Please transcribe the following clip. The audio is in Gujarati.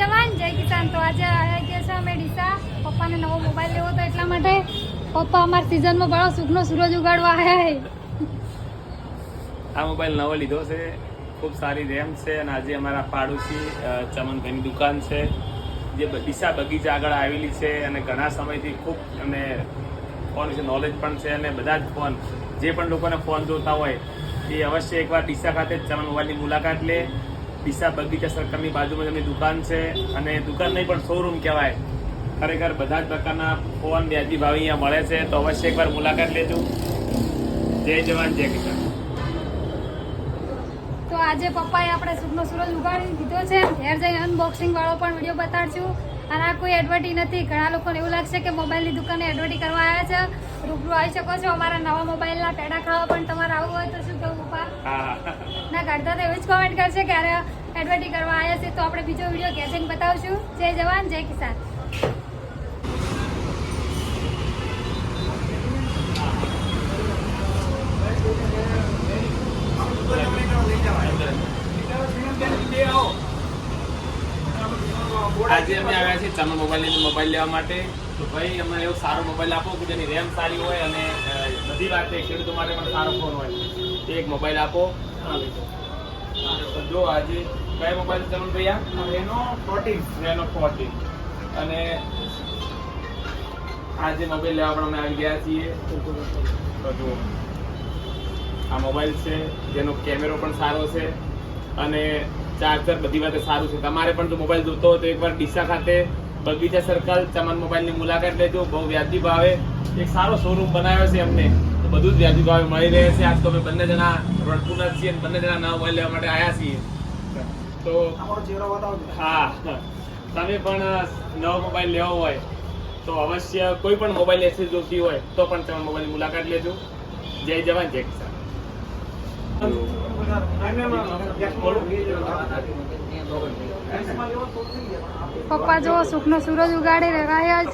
જવાન. જય કિસાન. તો આજે આવ્યા ગયા છે અમે ડીસા. પપ્પાને નવો મોબાઈલ લેવો તો એટલા માટે. પપ્પા અમારા સિઝનમાં બળો સુખનો સૂરજ ઉગાડવા આવ્યા છે. આ મોબાઈલ નવો લીધો છે. ખૂબ સારી રેમ છે અને આજે અમારા પાડોશી ચમનભાઈની દુકાન છે. જે ડીસા બગીચા આગળ આવેલી છે અને ઘણા સમયથી ખૂબ અને ફોન વિશે નોલેજ પણ છે અને બધા જ ફોન, જે પણ લોકોને ફોન જોતા હોય, એ અવશ્ય એકવાર ડીસા ખાતે જ ચમન મોબાઈલની મુલાકાત લે. ડીસા બગીચા સરકારની બાજુમાં તેમની દુકાન છે અને દુકાન નહીં, પણ શોરૂમ કહેવાય. ખરેખર બધા જ પ્રકારના ફોન વ્યાજી ભાવ અહીંયા મળે છે. તો અવશ્ય એકવાર મુલાકાત લેજો. જય જવાન, જય કિસાન. તો આજે પપ્પાએ આપણે સુખનો સૂરજ ઉગાડી દીધો છે. ઘેર જઈને અનબોક્સિંગ વાળો પણ વીડિયો બતાડશું. અને આ કોઈ એડવર્ટી નથી. ઘણા લોકોને એવું લાગશે કે મોબાઈલની દુકાને એડવર્ટી કરવા આવ્યા છે. રૂબરૂ આવી શકો છો. અમારા નવા મોબાઈલના પેડા ખાવા પણ તમારે આવવું હોય તો શું કેવું પપ્પા ના કરતા તો એવું જ કોમેન્ટ કરશે ક્યારે એડવર્ટી કરવા આવ્યા છે તો આપણે બીજો વીડિયો કેચિંગ બતાવશું. જય જવાન જય કિસાન. આજે અમે આવ્યા છીએ ચમન મોબાઈલ મોબાઈલ લેવા માટે. તો ભાઈ અમને એવો સારો મોબાઈલ આપો કે જેની રેમ સારી હોય અને બધી વાતે ખેડૂતો માટે પણ સારો ફોન હોય. તે એક મોબાઈલ આપો. તો જો આજે કયા મોબાઈલ તમે ભૈયા રેનો ફોર્ટીન રેનો ફોર્ટીન અને આજે મોબાઈલ લેવા પણ અમે આવી ગયા છીએ. તો જુઓ આ મોબાઈલ છે જેનો કેમેરો પણ સારો છે. અને ચાર્જર બધી વાતે સારું છે. તમારે પણ જો મોબાઈલ જોતો હોય તો એકવાર ડીસા ખાતે બગીચા સર્કલ ચમન મોબાઈલની મુલાકાત લેજો. બહુ વ્યાજબી ભાવે. એક સારો શોરૂમ બનાવ્યો છે અમને તો બધું જ વ્યાજબી ભાવે મળી રહે છે. આજ તો અમે બંને જણા રણપુરના છીએ અને બંને જણા નવા મોબાઈલ લેવા માટે આવ્યા છીએ. તો હા તમે પણ નવો મોબાઈલ લેવો હોય તો અવશ્ય કોઈ પણ મોબાઈલ એસી જોતી હોય તો પણ તમે મોબાઈલની મુલાકાત લેજો. જય જવાન જય કિસાન. પપ્પા જો સુખનો સૂરજ ઉગાડી રહ્યા જ